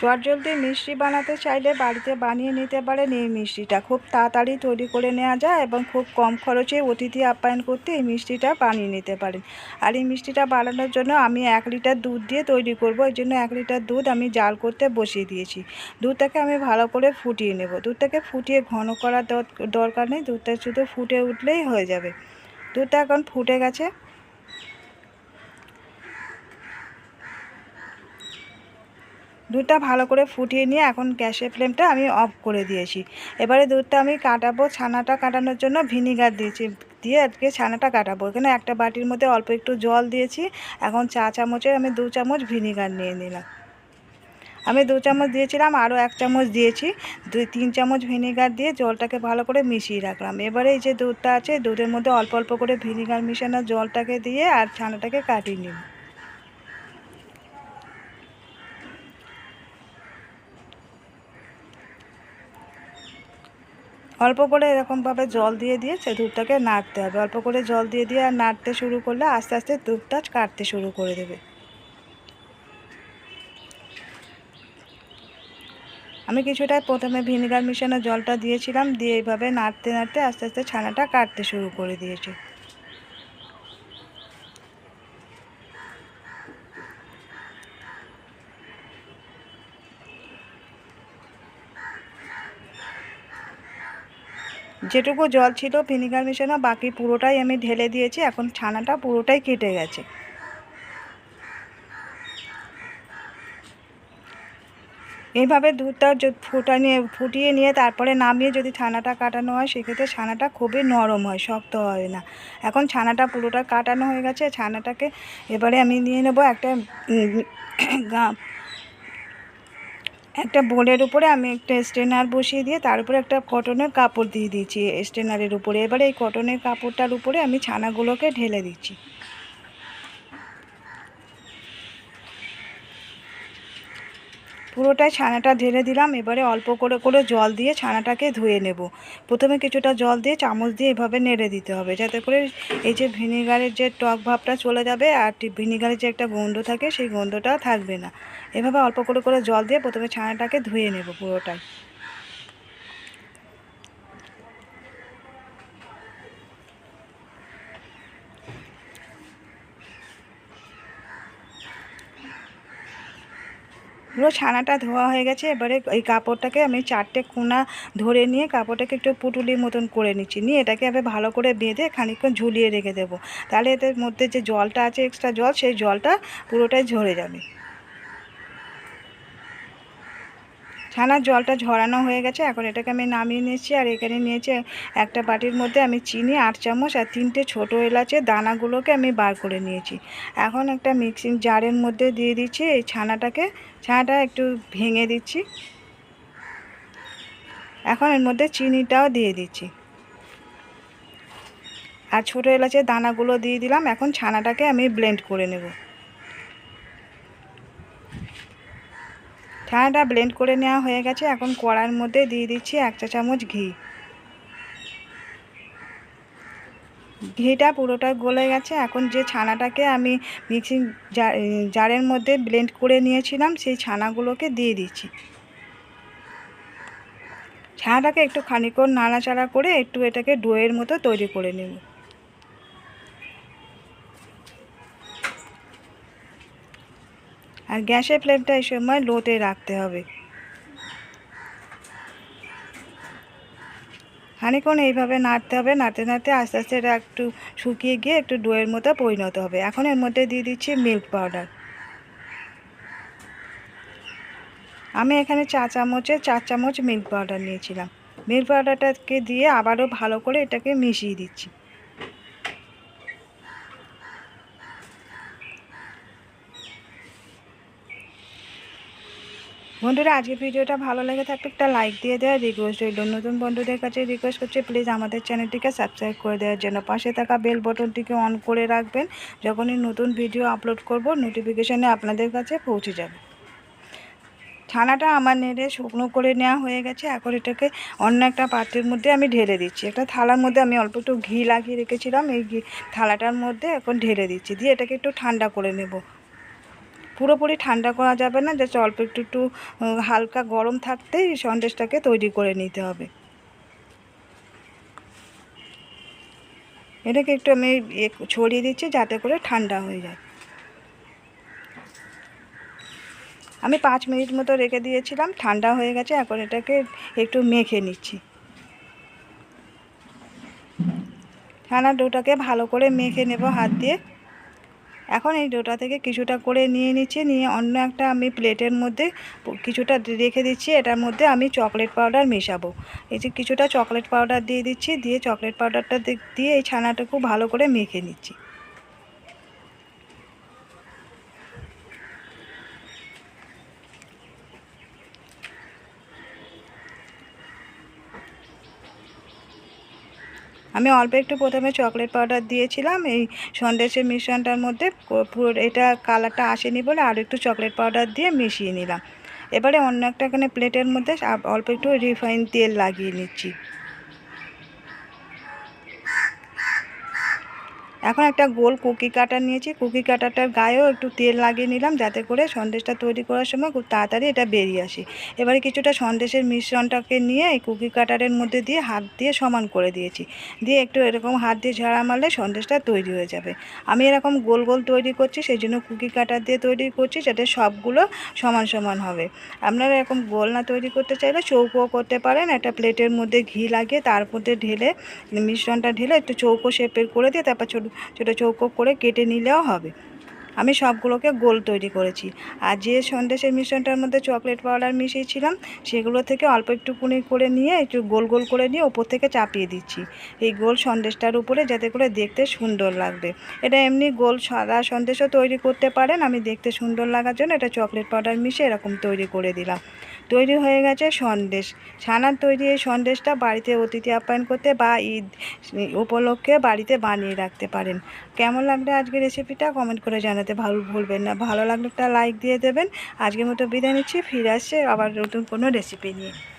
চটজলদি মিষ্টি বানাতে চাইলে বাড়িতে বানিয়ে নিতে পারেন এই মিষ্টিটা। খুব তাড়াতাড়ি তৈরি করে নেওয়া যায় এবং খুব কম খরচে অতিথি আপ্যায়ন করতে এই মিষ্টিটা বানিয়ে নিতে পারেন। আর এই মিষ্টিটা বানানোর জন্য আমি এক লিটার দুধ দিয়ে তৈরি করব। এই জন্য এক লিটার দুধ আমি জাল করতে বসিয়ে দিয়েছি। দুধটাকে আমি ভালো করে ফুটিয়ে নেব। দুধটাকে ফুটিয়ে ঘন করার দরকার নেই। দুধটা শুধু ফুটে উঠলেই হয়ে যাবে। দুধটা এখন ফুটে গেছে। দুধটা ভালো করে ফুটিয়ে নিয়ে এখন গ্যাসের ফ্লেমটা আমি অফ করে দিয়েছি। এবারে দুধটা আমি কাটাবো, ছানাটা কাটানোর জন্য ভিনিগার দিয়েছি, দিয়ে আজকে ছানাটা কাটাবো। এখানে একটা বাটির মধ্যে অল্প একটু জল দিয়েছি, এখন চা চামচের আমি দু চামচ ভিনিগার নিয়ে নিলাম। আমি দু চামচ দিয়েছিলাম, আরও এক চামচ দিয়েছি, দুই তিন চামচ ভিনিগার দিয়ে জলটাকে ভালো করে মিশিয়ে রাখলাম। এবারে এই যে দুধটা আছে, দুধের মধ্যে অল্প অল্প করে ভিনিগার মিশানো জলটাকে দিয়ে আর ছানাটাকে কাটিয়ে নিব অল্প করে এরকমভাবে জল দিয়ে দিয়ে সে দুধটাকে নাড়তে হবে। অল্প করে জল দিয়ে দিয়ে আর নাড়তে শুরু করলে আস্তে আস্তে দুধটা কাটতে শুরু করে দেবে। আমি কিছুটা প্রথমে ভিনিগার মিশানো জলটা দিয়েছিলাম, দিয়ে এইভাবে নাড়তে নাড়তে আস্তে আস্তে ছানাটা কাটতে শুরু করে দিয়েছি। যেটুকু জল ছিল, ভিনিগার মেশানো বাকি পুরোটাই আমি ঢেলে দিয়েছি। এখন ছানাটা পুরোটাই কেটে গেছে। এইভাবে দুধটা ফুটা নিয়ে, ফুটিয়ে নিয়ে তারপরে নামিয়ে যদি ছানাটা কাটানো হয়, সেক্ষেত্রে ছানাটা খুবই নরম হয়, শক্ত হয় না। এখন ছানাটা পুরোটা কাটানো হয়ে গেছে। ছানাটাকে এবারে আমি নিয়ে নেব একটা একটা বোলের উপরে আমি একটা স্টেনার বসিয়ে দিয়ে তার উপরে একটা কটনের কাপড় দিয়ে দিয়েছি। স্টেনারের উপরে। এবারে এই কটনের কাপড়টার উপরে আমি ছানাগুলোকে ঢেলে দিচ্ছি। পুরোটাই ছানাটা ঢেলে দিলাম, এবারে অল্প করে করে জল দিয়ে ছানাটাকে ধুয়ে নেব। প্রথমে কিছুটা জল দিয়ে চামচ দিয়ে এভাবে নেড়ে দিতে হবে, যাতে করে এই যে ভিনিগারের যে টক ভাবটা চলে যাবে আর ভিনিগারের যে একটা গন্ধ থাকে, সেই গন্ধটা থাকবে না। এভাবে অল্প করে করে জল দিয়ে প্রথমে ছানাটাকে ধুয়ে নেব পুরোটাই। পুরো ছানাটা ধোয়া হয়ে গেছে। এবারে এই কাপড়টাকে আমি চারটে কোনা ধরে নিয়ে কাপড়টাকে একটু পুটুলির মতন করে নিচ্ছি। নিয়ে এটাকে আমি ভালো করে বেঁধে খানিকক্ষণ ঝুলিয়ে রেখে দেবো। তাহলে এদের মধ্যে যে জলটা আছে এক্সট্রা জল, সেই জলটা পুরোটাই ঝরে যাবে। ছানার জলটা ঝরানো হয়ে গেছে। এখন এটাকে আমি নামিয়ে নিয়েছি আর এখানে নিয়েছি একটা বাটির মধ্যে আমি চিনি, আট চামচ আর তিনটে ছোটো এলাচের দানাগুলোকে আমি বার করে নিয়েছি। এখন একটা মিক্সিং জারের মধ্যে দিয়ে দিচ্ছি এই ছানাটাকে। ছানাটা একটু ভেঙে দিচ্ছি। এখন এর মধ্যে চিনিটাও দিয়ে দিচ্ছি। আর ছোটো এলাচের দানাগুলো দিয়ে দিলাম। এখন ছানাটাকে আমি ব্লেন্ড করে নেব। ছানাটা ব্লেন্ড করে নেওয়া হয়ে গেছে। এখন কড়ার মধ্যে দিয়ে দিচ্ছি এক চা চামচ ঘি। ঘিটা পুরোটা গলে গেছে। এখন যে ছানাটাকে আমি মিক্সিং জারের মধ্যে ব্লেন্ড করে নিয়েছিলাম, সেই ছানাগুলোকে দিয়ে দিচ্ছি। ছানাটাকে একটু খানিকক্ষণ নাড়াচাড়া করে একটু এটাকে ডোয়ের মতো তৈরি করে নেব। আর গ্যাসের ফ্লেমটা এই সময় লোতে রাখতে হবে। খানিক্ষণ এইভাবে নাড়তে হবে, নাড়তে নাড়তে আস্তে আস্তে এটা একটু শুকিয়ে গিয়ে একটু ডোয়ের মতো পরিণত হবে। এখন এর মধ্যে দিয়ে দিচ্ছি মিল্ক পাউডার। আমি এখানে চা চামচে চার চামচ মিল্ক পাউডার নিয়েছিলাম। মিল্ক পাউডারটাকে দিয়ে আবারও ভালো করে এটাকে মিশিয়ে দিচ্ছি। বন্ধুরা, আজকের ভিডিওটা ভালো লেগে থাকলে একটা লাইক দিয়ে দেওয়া রিকোয়েস্ট রইল। নতুন বন্ধুদের কাছে রিকোয়েস্ট করছে প্লিজ আমাদের চ্যানেলটিকে সাবস্ক্রাইব করে দেওয়ার জন্য। পাশে থাকা বেল বটনটিকে অন করে রাখবেন, যখনই নতুন ভিডিও আপলোড করব নোটিফিকেশানে আপনাদের কাছে পৌঁছে যাবে। ছানাটা আমার নেড়ে শুকনো করে নেওয়া হয়ে গেছে, এখন এটাকে অন্য একটা পাত্রের মধ্যে আমি ঢেলে দিচ্ছি। একটা থালার মধ্যে আমি অল্প একটু ঘি লাগিয়ে রেখেছিলাম, এই ঘি থালাটার মধ্যে এখন ঢেলে দিচ্ছি। দিয়ে এটাকে একটু ঠান্ডা করে নেব। পুরোপুরি ঠান্ডা করা যাবে না, জাস্ট অল্প একটু একটু হালকা গরম থাকতেই সন্দেশটাকে তৈরি করে নিতে হবে। এটাকে একটু আমি ইয়ে ছড়িয়ে দিচ্ছি যাতে করে ঠান্ডা হয়ে যায়। আমি পাঁচ মিনিট মতো রেখে দিয়েছিলাম, ঠান্ডা হয়ে গেছে, এখন এটাকে একটু মেখে নিচ্ছি। ছানার ডোটাকে ভালো করে মেখে নেব হাত দিয়ে। এখন এই ডোটা থেকে কিছুটা করে নিয়ে নিচ্ছি, নিয়ে অন্য একটা আমি প্লেটের মধ্যে কিছুটা রেখে দিচ্ছি, এটার মধ্যে আমি চকলেট পাউডার মেশাবো। এই যে কিছুটা চকলেট পাউডার দিয়ে দিচ্ছি, দিয়ে চকলেট পাউডারটা দিয়ে এই ছানাটা খুব ভালো করে মেখে নিচ্ছি। আমি অল্প একটু প্রথমে চকলেট পাউডার দিয়েছিলাম, এই সন্দেশের মিশ্রণটার মধ্যে এটা কালারটা আসেনি বলে আর একটু চকলেট পাউডার দিয়ে মিশিয়ে নিলাম। এবারে অন্য একটা প্লেটের মধ্যে অল্প একটু রিফাইন তেল লাগিয়ে নিচ্ছি। এখন একটা গোল কুকি কাটার নিয়েছি। কুকি কাটারটার গায়েও একটু তেল লাগিয়ে নিলাম যাতে করে সন্দেশটা তৈরি করার সময় খুব তাড়াতাড়ি এটা বেরিয়ে আসে। এবারে কিছুটা সন্দেশের মিশ্রণটাকে নিয়ে এই কুকি কাটারের মধ্যে দিয়ে হাত দিয়ে সমান করে দিয়েছি। দিয়ে একটু এরকম হাত দিয়ে ঝাড়া মারলে সন্দেশটা তৈরি হয়ে যাবে। আমি এরকম গোল গোল তৈরি করছি সেই জন্য কুকি কাটার দিয়ে তৈরি করছি যাতে সবগুলো সমান সমান হবে। আপনারা এরকম গোল না তৈরি করতে চাইলে চৌকোও করতে পারেন। একটা প্লেটের মধ্যে ঘি লাগিয়ে তার মধ্যে ঢেলে মিশ্রণটা ঢেলে একটু চৌকো শেপের করে দিয়ে তারপর ছোটো ছোটো চৌকো করে কেটে নিলেও হবে। আমি সবগুলোকে গোল তৈরি করেছি। আর যে সন্দেশের মিশ্রণটার মধ্যে চকলেট পাউডার মিশিয়েছিলাম, সেগুলো থেকে অল্প একটুকুনি করে নিয়ে একটু গোল গোল করে নিয়ে ওপর থেকে চাপিয়ে দিচ্ছি। এই গোল সন্দেশটার উপরে যাতে করে দেখতে সুন্দর লাগবে। এটা এমনি গোল সাদা সন্দেশও তৈরি করতে পারেন। আমি দেখতে সুন্দর লাগার জন্য এটা চকলেট পাউডার মিশিয়ে এরকম তৈরি করে দিলাম। তৈরি হয়ে গেছে সন্দেশ। ছানার তৈরি এই সন্দেশটা বাড়িতে অতিথি আপ্যায়ন করতে বা ঈদ উপলক্ষে বাড়িতে বানিয়ে রাখতে পারেন। কেমন লাগল আজকে রেসিপিটা? কমেন্ট করে জানাতে ভালো, ভুলবেন না। ভালো লাগলে একটা লাইক দিয়ে দেবেন। আজকের মতো বিদায় নিচ্ছি, ফিরে আসছে আবার নতুন কোনো রেসিপি নিয়ে।